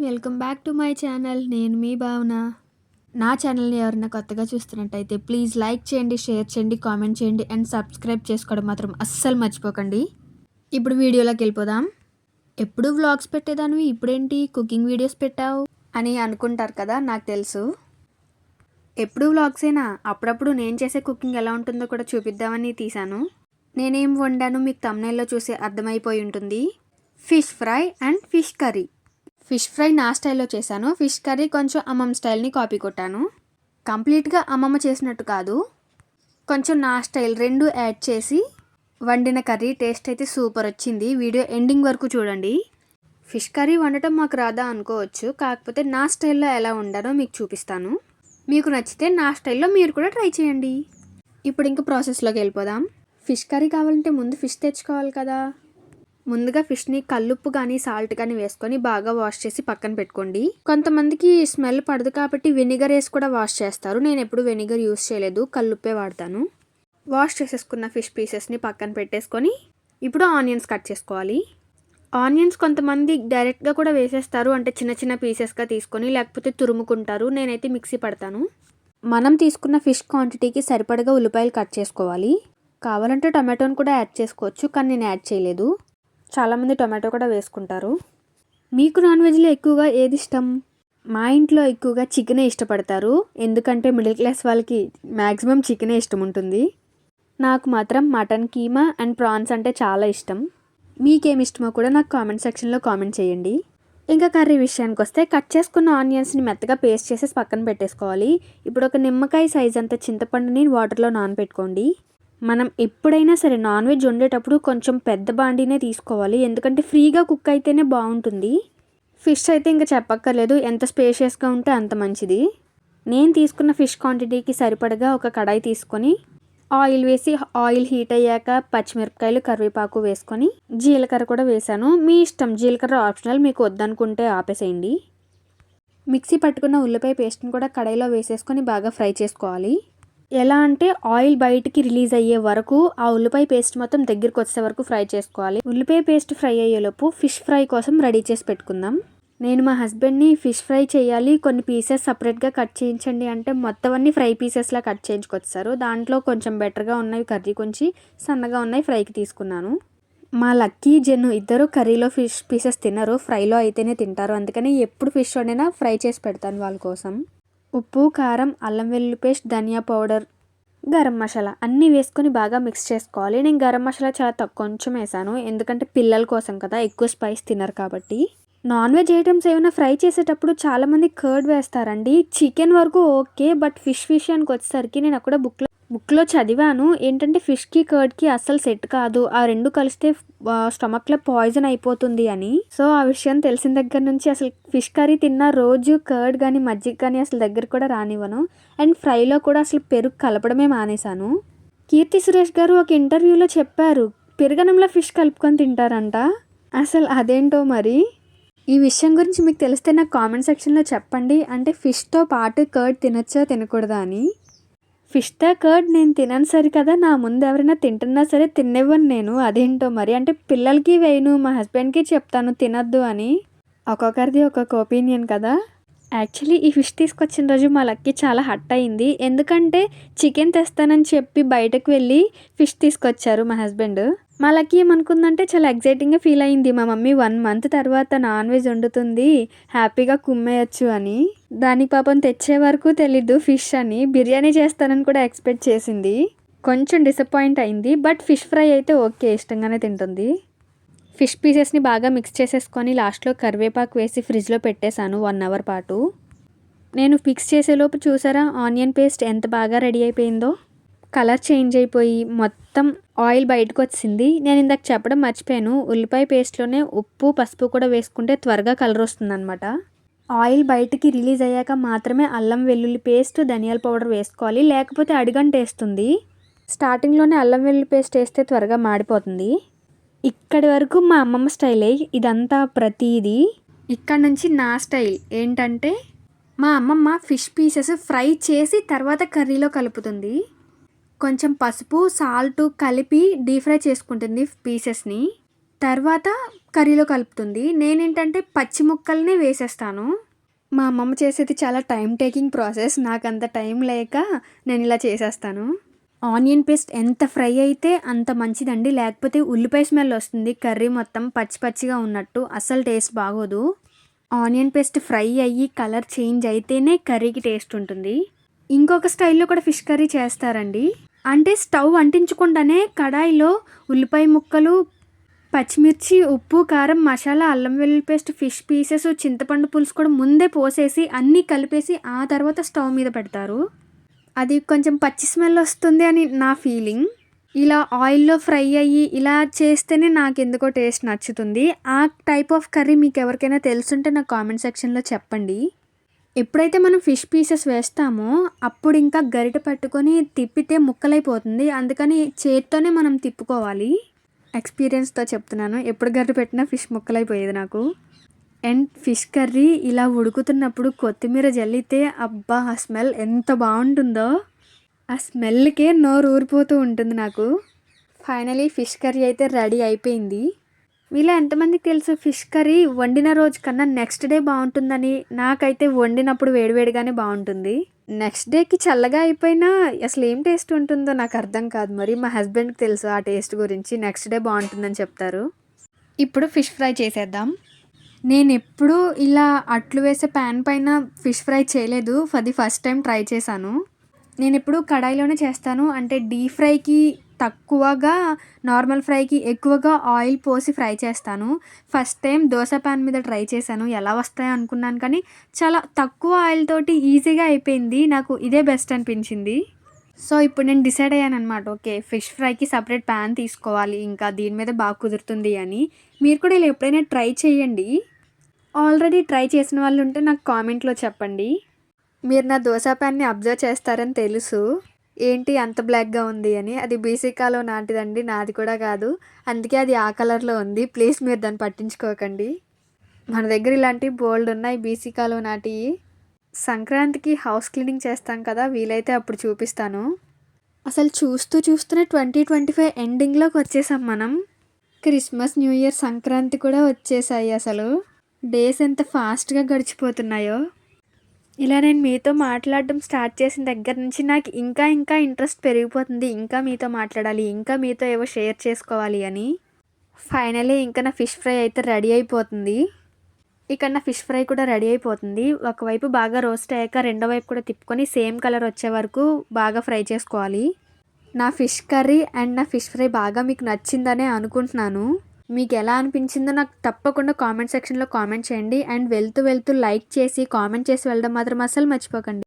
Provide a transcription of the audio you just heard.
Welcome back to my channel. నేను మీ భావన. నా ఛానల్ని ఎవరైనా కొత్తగా చూస్తున్నట్టయితే ప్లీజ్ లైక్ చేయండి షేర్ చేయండి కామెంట్ చేయండి అండ్ సబ్స్క్రైబ్ చేసుకోవడం మాత్రం అస్సలు మర్చిపోకండి. ఇప్పుడు వీడియోలోకి వెళ్ళిపోదాం. ఎప్పుడు వ్లాగ్స్ పెట్టేదానివి? ఇప్పుడేంటి? కుకింగ్ వీడియోస్ పెట్టావు? అని అనుకుంటారు కదా నాకు తెలుసు. ఎప్పుడు వ్లాగ్స్ అయినా? అప్పుడప్పుడు నేను చేసే కుకింగ్ ఎలా ఉంటుందో కూడా చూపిద్దామని తీశాను. నేనేం వండాను మీకు తమ్నైల్లో చూసి అర్థమైపోయి ఉంటుంది. Fish fry and fish curry. Fish fry నా స్టైల్లో చేశాను. ఫిష్ కర్రీ కొంచెం అమ్మమ్మ స్టైల్ని కాపీ కొట్టాను. కంప్లీట్గా అమ్మమ్మ చేసినట్టు కాదు. కొంచెం నా స్టైల్ రెండు యాడ్ చేసి వండిన కర్రీ టేస్ట్ అయితే సూపర్ వచ్చింది. వీడియో ఎండింగ్ వరకు చూడండి. ఫిష్ కర్రీ వండటం మాకు రాదా అనుకోవచ్చు. కాకపోతే నా స్టైల్లో ఎలా ఉండాలో మీకు చూపిస్తాను. మీకు నచ్చితే నా స్టైల్లో మీరు కూడా ట్రై చేయండి. ఇప్పుడు ఇంకా ప్రాసెస్లోకి వెళ్ళిపోదాం. ఫిష్ కర్రీ కావాలంటే ముందు ఫిష్ తెచ్చుకోవాలి కదా. ముందుగా ఫిష్ని కల్లుప్పు కానీ సాల్ట్ కానీ వేసుకొని బాగా వాష్ చేసి పక్కన పెట్టుకోండి. కొంతమందికి స్మెల్ పడదు కాబట్టి వెనిగర్ వేసి కూడా వాష్ చేస్తారు. నేను ఎప్పుడు వెనిగర్ యూస్ చేయలేదు. కల్లుప్పే వాడతాను. వాష్ చేసేసుకున్న ఫిష్ పీసెస్ని పక్కన పెట్టేసుకొని ఇప్పుడు ఆనియన్స్ కట్ చేసుకోవాలి. ఆనియన్స్ కొంతమంది డైరెక్ట్గా కూడా వేసేస్తారు. అంటే చిన్న చిన్న పీసెస్గా తీసుకొని లేకపోతే తురుముకుంటారు. నేనైతే మిక్సీ పడతాను. మనం తీసుకున్న ఫిష్ క్వాంటిటీకి సరిపడగా ఉల్లిపాయలు కట్ చేసుకోవాలి. కావాలంటే టమాటోని కూడా యాడ్ చేసుకోవచ్చు. కానీ నేను యాడ్ చేయలేదు. చాలామంది టొమాటో కూడా వేసుకుంటారు. మీకు నాన్ వెజ్లో ఎక్కువగా ఏది ఇష్టం? మా ఇంట్లో ఎక్కువగా చికెనే ఇష్టపడతారు. ఎందుకంటే మిడిల్ క్లాస్ వాళ్ళకి మ్యాక్సిమం చికెనే ఇష్టం ఉంటుంది. నాకు మాత్రం మటన్ కీమా అండ్ ప్రాన్స్ అంటే చాలా ఇష్టం. మీకేమి ఇష్టమో కూడా నాకు కామెంట్ సెక్షన్లో కామెంట్ చేయండి. ఇంకా కర్రీ విషయానికి వస్తే కట్ చేసుకున్న ఆనియన్స్ని మెత్తగా పేస్ట్ చేసేసి పక్కన పెట్టేసుకోవాలి. ఇప్పుడు ఒక నిమ్మకాయ సైజ్ అంత చింతపండుని వాటర్లో నానబెట్టుకోండి మనం ఎప్పుడైనా సరే నాన్ వెజ్ వండేటప్పుడు కొంచెం పెద్ద బాండీనే తీసుకోవాలి. ఎందుకంటే ఫ్రీగా కుక్ అయితేనే బాగుంటుంది. ఫిష్ అయితే ఇంకా చెప్పక్కర్లేదు. ఎంత స్పేషియస్గా ఉంటే అంత మంచిది. నేను తీసుకున్న ఫిష్ క్వాంటిటీకి సరిపడగా ఒక కడాయి తీసుకొని ఆయిల్ వేసి ఆయిల్ హీట్ అయ్యాక పచ్చిమిరపకాయలు కరివేపాకు వేసుకొని జీలకర్ర కూడా వేసాను. మీ ఇష్టం. జీలకర్ర ఆప్షనల్. మీకు వద్దనుకుంటే ఆపేసేయండి. మిక్సీ పట్టుకున్న ఉల్లిపాయ పేస్ట్ని కూడా కడాయిలో వేసేసుకొని బాగా ఫ్రై చేసుకోవాలి. ఎలా అంటే ఆయిల్ బయటికి రిలీజ్ అయ్యే వరకు ఆ ఉల్లిపాయ పేస్ట్ మొత్తం దగ్గరికి వచ్చే వరకు ఫ్రై చేసుకోవాలి. ఉల్లిపాయ పేస్ట్ ఫ్రై అయ్యేలోపు ఫిష్ ఫ్రై కోసం రెడీ చేసి పెట్టుకుందాం. నేను మా హస్బెండ్ని ఫిష్ ఫ్రై చేయాలి. కొన్ని పీసెస్ సపరేట్గా కట్ చేయించండి అంటే మొత్తం అన్ని ఫ్రై పీసెస్లా కట్ చేయించుకొచ్చారు దాంట్లో కొంచెం బెటర్గా ఉన్నవి కర్రీ కొంచెం సన్నగా ఉన్నాయి ఫ్రైకి తీసుకున్నాను. మా లక్కీ జెన్ను ఇద్దరు కర్రీలో ఫిష్ పీసెస్ తినరు. ఫ్రైలో అయితేనే తింటారు. అందుకని ఎప్పుడు ఫిష్ వండినా ఫ్రై చేసి పెడతాను వాళ్ళ కోసం. ఉప్పు కారం అల్లం వెల్లుల్లి పేస్ట్ ధనియా పౌడర్ గరం మసాలా అన్నీ వేసుకొని బాగా మిక్స్ చేసుకోవాలి. నేను గరం మసాలా చాలా తక్కువ కొంచెం వేసాను. ఎందుకంటే పిల్లల కోసం కదా ఎక్కువ స్పైస్ తినరు కాబట్టి. నాన్ వెజ్ ఐటమ్స్ ఏమైనా ఫ్రై చేసేటప్పుడు చాలామంది కర్డ్ వేస్తారండి. చికెన్ వరకు ఓకే బట్ ఫిష్ విషయానికి వచ్చేసరికి నేను అక్కడ బుక్లో బుక్లో చదివాను. ఏంటంటే ఫిష్కి కర్డ్కి అస్సలు సెట్ కాదు. ఆ రెండు కలిస్తే స్టమక్లో పాయిజన్ అయిపోతుంది అని. సో ఆ విషయం తెలిసిన దగ్గర నుంచి అసలు ఫిష్ కర్రీ తిన్న రోజు కర్డ్ కానీ మజ్జిగ కానీ అసలు దగ్గర కూడా రానివ్వను. అండ్ ఫ్రైలో కూడా అసలు పెరుగు కలపడమే మానేశాను. కీర్తి సురేష్ గారు ఒక ఇంటర్వ్యూలో చెప్పారు పెరుగనంలో ఫిష్ కలుపుకొని తింటారంట. అసలు అదేంటో మరి? ఈ విషయం గురించి మీకు తెలిస్తే నాకు కామెంట్ సెక్షన్లో చెప్పండి. అంటే ఫిష్తో పాటు కర్డ్ తినచ్చా తినకూడదా అని. ఫిష్తో కర్డ్ నేను తినను సరి కదా నా ముందు ఎవరైనా తింటున్నా సరే తినేవ్వను నేను. అదేంటో మరి? అంటే పిల్లలకి వేయను మా హస్బెండ్కి చెప్తాను తినద్దు అని. ఒక్కొక్కరిది ఒక్కొక్క ఒపీనియన్ కదా. యాక్చువల్లీ ఈ ఫిష్ తీసుకొచ్చిన రోజు మా లక్కి చాలా హట్ అయింది. ఎందుకంటే చికెన్ తెస్తానని చెప్పి బయటకు వెళ్ళి ఫిష్ తీసుకొచ్చారు మా హస్బెండ్ మా లక్కి ఏమనుకుందంటే చాలా ఎగ్జైటింగ్గా ఫీల్ అయింది. మా మమ్మీ వన్ మంత్ తర్వాత నాన్ వెజ్ వండుతుంది హ్యాపీగా కుమ్మేయచ్చు అని. దానికి పాపం తెచ్చే వరకు తెలీదు. ఫిష్ అని. బిర్యానీ చేస్తానని కూడా ఎక్స్పెక్ట్ చేసింది. కొంచెం డిసప్పాయింట్ అయింది. బట్ ఫిష్ ఫ్రై అయితే ఓకే. ఇష్టంగానే తింటుంది. ఫిష్ పీసెస్ని బాగా మిక్స్ చేసేసుకొని లాస్ట్లో కరివేపాకు వేసి ఫ్రిడ్జ్లో పెట్టేశాను వన్ అవర్ పాటు. నేను ఫిక్స్ చేసేలోపు చూసారా? ఆనియన్ పేస్ట్ ఎంత బాగా రెడీ అయిపోయిందో. కలర్ చేంజ్ అయిపోయి మొత్తం ఆయిల్ బయటకు వచ్చింది. నేను ఇందాక చెప్పడం మర్చిపోయాను. ఉల్లిపాయ పేస్ట్లోనే ఉప్పు పసుపు కూడా వేసుకుంటే త్వరగా కలర్ వస్తుందన్నమాట. ఆయిల్ బయటికి రిలీజ్ అయ్యాక మాత్రమే అల్లం వెల్లుల్లి పేస్ట్ ధనియాల పౌడర్ వేసుకోవాలి. లేకపోతే అడిగంటేస్తుంది. స్టార్టింగ్లోనే అల్లం వెల్లుల్లి పేస్ట్ వేస్తే త్వరగా మాడిపోతుంది. ఇక్కడి వరకు మా అమ్మమ్మ స్టైలే. ఇదంతా ప్రతిదీ. ఇక్కడ నుంచి నా స్టైల్. ఏంటంటే మా అమ్మమ్మ ఫిష్ పీసెస్ ఫ్రై చేసి తర్వాత కర్రీలో కలుపుతుంది. కొంచెం పసుపు సాల్ట్ కలిపి డీప్ ఫ్రై చేసుకుంటుంది పీసెస్ని. తర్వాత కర్రీలో కలుపుతుంది. నేనేంటంటే పచ్చి ముక్కల్ని వేసేస్తాను. మా అమ్మమ్మ చేసేది చాలా టైం టేకింగ్ ప్రాసెస్ నాకు అంత టైం లేక నేను ఇలా చేసేస్తాను. ఆనియన్ పేస్ట్ ఎంత ఫ్రై అయితే అంత మంచిదండి. లేకపోతే ఉల్లిపాయ స్మెల్ వస్తుంది. కర్రీ మొత్తం పచ్చి పచ్చిగా ఉన్నట్టు అస్సలు టేస్ట్ బాగోదు. ఆనియన్ పేస్ట్ ఫ్రై అయ్యి కలర్ చేంజ్ అయితేనే కర్రీకి టేస్ట్ ఉంటుంది. ఇంకొక స్టైల్లో కూడా ఫిష్ కర్రీ చేస్తారండి. అంటే స్టవ్ అంటించకుండానే కడాయిలో ఉల్లిపాయ ముక్కలు పచ్చిమిర్చి ఉప్పు కారం మసాలా అల్లం వెల్లుల్లి పేస్ట్ ఫిష్ పీసెస్ చింతపండు పులుసు కూడా ముందే పోసేసి అన్నీ కలిపేసి ఆ తర్వాత స్టవ్ మీద పెడతారు. అది కొంచెం పచ్చి స్మెల్ వస్తుంది అని నా ఫీలింగ్. ఇలా ఆయిల్లో ఫ్రై అయ్యి ఇలా చేస్తేనే నాకు ఎందుకో టేస్ట్ నచ్చుతుంది. ఆ టైప్ ఆఫ్ కర్రీ మీకు ఎవరికైనా తెలుసుంటే నాకు కామెంట్ సెక్షన్లో చెప్పండి. ఎప్పుడైతే మనం ఫిష్ పీసెస్ వేస్తామో అప్పుడు ఇంకా గరిట పట్టుకొని తిప్పితే ముక్కలైపోతుంది. అందుకని చేత్తోనే మనం తిప్పుకోవాలి. ఎక్స్పీరియన్స్తో చెప్తున్నాను. ఎప్పుడు గరిట పెట్టినా ఫిష్ ముక్కలైపోయేది నాకు. అండ్ ఫిష్ కర్రీ ఇలా ఉడుకుతున్నప్పుడు కొత్తిమీర జల్లితే అబ్బా ఆ స్మెల్ ఎంత బాగుంటుందో. ఆ స్మెల్కే నోరు ఊరిపోతూ ఉంటుంది నాకు. ఫైనలీ ఫిష్ కర్రీ అయితే రెడీ అయిపోయింది. మీలో ఎంతమందికి తెలుసు ఫిష్ కర్రీ వండిన రోజు కన్నా నెక్స్ట్ డే బాగుంటుందని? నాకైతే వండినప్పుడు వేడివేడిగానే బాగుంటుంది. నెక్స్ట్ డేకి చల్లగా అయిపోయినా అసలు ఏం టేస్ట్ ఉంటుందో నాకు అర్థం కాదు. మరి మా హస్బెండ్కి తెలుసు ఆ టేస్ట్ గురించి. నెక్స్ట్ డే బాగుంటుందని చెప్తారు. ఇప్పుడు ఫిష్ ఫ్రై చేసేద్దాం. నేను ఎప్పుడూ ఇలా అట్లు వేసే ప్యాన్ పైన ఫిష్ ఫ్రై చేయలేదు. For the first time try చేశాను. నేను ఎప్పుడు కడాయిలోనే చేస్తాను. అంటే డీప్ ఫ్రైకి తక్కువగా నార్మల్ ఫ్రైకి ఎక్కువగా ఆయిల్ పోసి ఫ్రై చేస్తాను. ఫస్ట్ టైం దోశ ప్యాన్ మీద ట్రై చేశాను. ఎలా వస్తాయో అనుకున్నాను కానీ చాలా తక్కువ ఆయిల్ తోటి ఈజీగా అయిపోయింది. నాకు ఇదే బెస్ట్ అనిపించింది. సో ఇప్పుడు నేను డిసైడ్ అయ్యాను అనమాట ఓకే ఫిష్ ఫ్రైకి సపరేట్ ప్యాన్ తీసుకోవాలి. ఇంకా దీని మీద బాగా కుదురుతుంది అని. మీరు కూడా ఇలా ఎప్పుడైనా ట్రై చేయండి. ఆల్రెడీ ట్రై చేసిన వాళ్ళు ఉంటే నాకు కామెంట్లో చెప్పండి. మీరు నా దోశ ప్యాన్ని అబ్జర్వ్ చేస్తారని తెలుసు. ఏంటి అంత బ్లాక్గా ఉంది అని. అది బీసీకాలో నాటిదండి నాది కూడా కాదు. అందుకే అది ఆ కలర్లో ఉంది. ప్లీజ్ మీరు దాన్ని పట్టించుకోకండి. మన దగ్గర ఇలాంటి బోల్డ్ ఉన్నాయి బీసీకాలో నాటివి సంక్రాంతికి హౌస్ క్లీనింగ్ చేస్తాం కదా వీలైతే అప్పుడు చూపిస్తాను. అసలు చూస్తూ చూస్తూనే ట్వంటీ ట్వంటీ ఫైవ్ ఎండింగ్లోకి వచ్చేసాం మనం. క్రిస్మస్ న్యూ ఇయర్ సంక్రాంతి కూడా వచ్చేసాయి అసలు. డేస్ ఎంత ఫాస్ట్గా గడిచిపోతున్నాయో. ఇలా నేను మీతో మాట్లాడడం స్టార్ట్ చేసిన దగ్గర నుంచి నాకు ఇంకా ఇంకా ఇంట్రెస్ట్ పెరిగిపోతుంది. ఇంకా మీతో మాట్లాడాలి. ఇంకా మీతో ఏవో షేర్ చేసుకోవాలి అని. ఫైనలీ ఇంకా నా ఫిష్ ఫ్రై అయితే రెడీ అయిపోతుంది. ఇక్కడ నా ఫిష్ ఫ్రై కూడా రెడీ అయిపోతుంది. ఒకవైపు బాగా రోస్ట్ అయ్యాక రెండో వైపు కూడా తిప్పుకొని సేమ్ కలర్ వచ్చే వరకు బాగా ఫ్రై చేసుకోవాలి. నా ఫిష్ కర్రీ అండ్ నా ఫిష్ ఫ్రై బాగా మీకు నచ్చిందనే అనుకుంటున్నాను. మీకు ఎలా అనిపించిందో నాకు తప్పకుండా కామెంట్ సెక్షన్లో కామెంట్ చేయండి. అండ్ వెళ్తూ వెళ్తూ లైక్ చేసి కామెంట్ చేసి వెళ్ళడం మాత్రం అస్సలు మర్చిపోకండి.